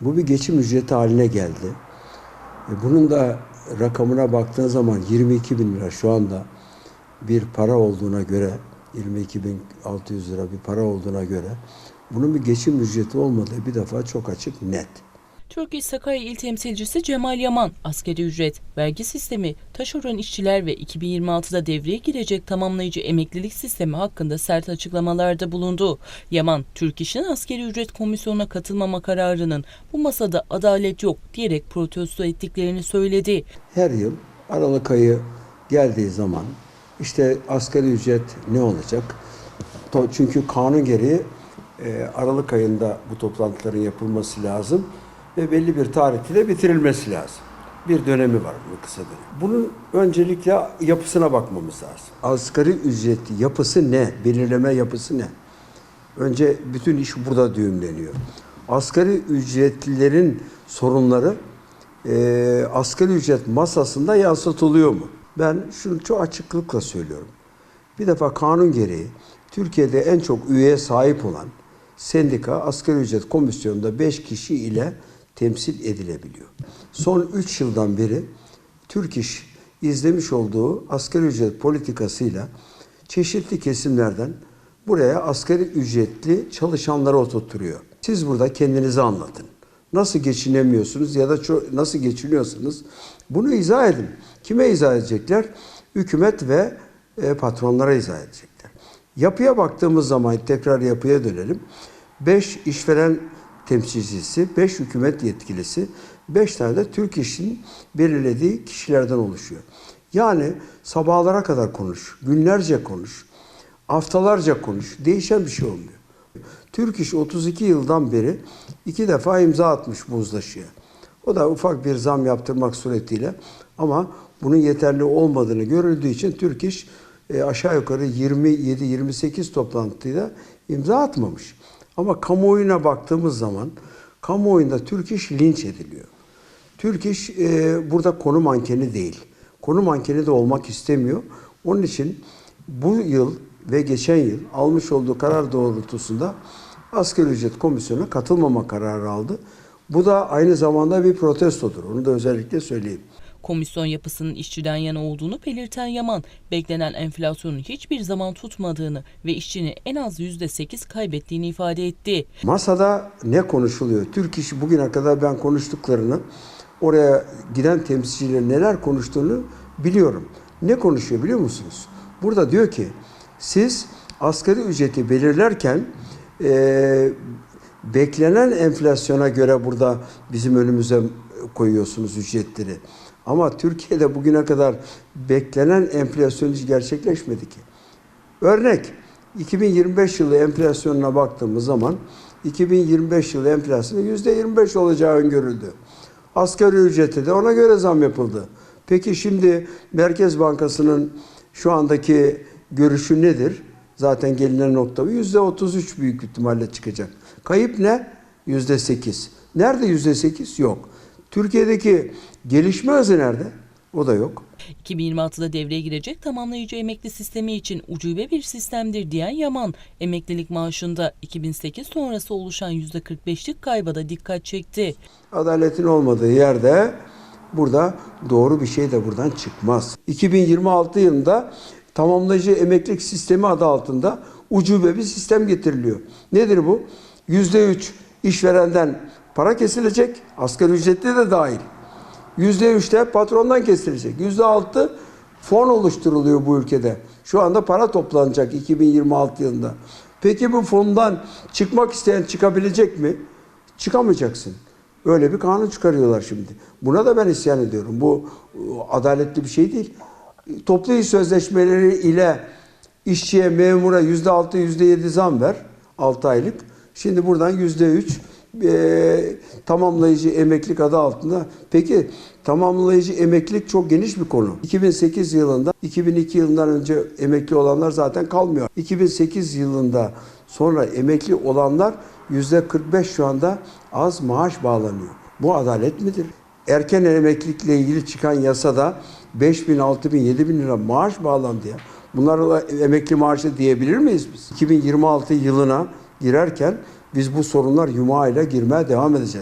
Bu bir geçim ücreti haline geldi. E, Bunun da rakamına baktığın zaman 22 bin lira şu anda bir para olduğuna göre 22 bin 600 lira bir para olduğuna göre bunun bir geçim ücreti olmadığı bir defa çok açık net. Türk İş Sakarya İl Temsilcisi Cemal Yaman, askeri ücret, vergi sistemi, taşeron işçiler ve 2026'da devreye girecek tamamlayıcı emeklilik sistemi hakkında sert açıklamalarda bulundu. Yaman, Türk İş'in askeri ücret komisyonuna katılmama kararının bu masada adalet yok diyerek protesto ettiklerini söyledi. Her yıl Aralık ayı geldiği zaman işte asgari ücret ne olacak? Çünkü kanun gereği e, Aralık ayında bu toplantıların yapılması lazım ve belli bir tarihte de bitirilmesi lazım. Bir dönemi var bunun kısa dönemi. Bunun öncelikle yapısına bakmamız lazım. Asgari ücret yapısı ne? Belirleme yapısı ne? Önce bütün iş burada düğümleniyor. Asgari ücretlilerin sorunları e, asgari ücret masasında yansıtılıyor mu? Ben şunu çok açıklıkla söylüyorum. Bir defa kanun gereği Türkiye'de en çok üyeye sahip olan sendika asgari ücret komisyonunda 5 kişi ile temsil edilebiliyor. Son 3 yıldan beri Türk İş izlemiş olduğu asgari ücret politikasıyla çeşitli kesimlerden buraya asgari ücretli çalışanları oturtturuyor. Siz burada kendinizi anlatın. Nasıl geçinemiyorsunuz ya da nasıl geçiniyorsunuz? Bunu izah edin. Kime izah edecekler? Hükümet ve e, patronlara izah edecekler. Yapıya baktığımız zaman tekrar yapıya dönelim. 5 işveren temsilcisi, 5 hükümet yetkilisi, 5 tane de Türk İş'in belirlediği kişilerden oluşuyor. Yani sabahlara kadar konuş, günlerce konuş, haftalarca konuş. Değişen bir şey olmuyor. Türk İş 32 yıldan beri iki defa imza atmış bu uzlaşıya. O da ufak bir zam yaptırmak suretiyle ama bunun yeterli olmadığını görüldüğü için Türk İş e, aşağı yukarı 27-28 toplantıyla imza atmamış. Ama kamuoyuna baktığımız zaman kamuoyunda Türk İş linç ediliyor. Türk İş e, burada konu mankeni değil. Konu mankeni de olmak istemiyor. Onun için bu yıl ve geçen yıl almış olduğu karar doğrultusunda asgari ücret komisyonuna katılmama kararı aldı. Bu da aynı zamanda bir protestodur. Onu da özellikle söyleyeyim. Komisyon yapısının işçiden yana olduğunu belirten Yaman, beklenen enflasyonun hiçbir zaman tutmadığını ve işçinin en az %8 kaybettiğini ifade etti. Masada ne konuşuluyor? Türk İş bugüne kadar ben konuştuklarını, oraya giden temsilcilerin neler konuştuğunu biliyorum. Ne konuşuyor biliyor musunuz? Burada diyor ki siz asgari ücreti belirlerken eee, beklenen enflasyona göre burada bizim önümüze koyuyorsunuz ücretleri. Ama Türkiye'de bugüne kadar beklenen enflasyon hiç gerçekleşmedi ki. Örnek 2025 yılı enflasyonuna baktığımız zaman 2025 yılı enflasyonu %25 olacağı öngörüldü. Asgari ücrete de ona göre zam yapıldı. Peki şimdi Merkez Bankası'nın şu andaki görüşü nedir? Zaten gelinen nokta bu. %33 büyük ihtimalle çıkacak. Kayıp ne? %8. Nerede %8? Yok. Türkiye'deki gelişme hızı nerede? O da yok. 2026'da devreye girecek tamamlayıcı emekli sistemi için ucube bir sistemdir diyen Yaman, emeklilik maaşında 2008 sonrası oluşan %45'lik kayba da dikkat çekti. Adaletin olmadığı yerde burada doğru bir şey de buradan çıkmaz. 2026 yılında tamamlayıcı emeklilik sistemi adı altında ucube bir sistem getiriliyor. Nedir bu? %3 işverenden para kesilecek, asgari ücretli de dahil. %3 de patrondan kesilecek. %6 fon oluşturuluyor bu ülkede. Şu anda para toplanacak 2026 yılında. Peki bu fondan çıkmak isteyen çıkabilecek mi? Çıkamayacaksın. Öyle bir kanun çıkarıyorlar şimdi. Buna da ben isyan ediyorum. Bu e, adaletli bir şey değil. Toplu iş sözleşmeleri ile işçiye, memura yüzde altı, yüzde yedi zam ver. 6 aylık. Şimdi buradan yüzde üç e, tamamlayıcı emeklilik adı altında. Peki tamamlayıcı emeklilik çok geniş bir konu. 2008 yılında, 2002 yılından önce emekli olanlar zaten kalmıyor. 2008 yılında sonra emekli olanlar yüzde 45 şu anda az maaş bağlanıyor. Bu adalet midir? Erken emeklilikle ilgili çıkan yasada 5 bin, 6 bin, 7 bin lira maaş bağlandı ya. Bunlarla emekli maaşı diyebilir miyiz biz? 2026 yılına girerken biz bu sorunlar yumağıyla girmeye devam edeceğiz.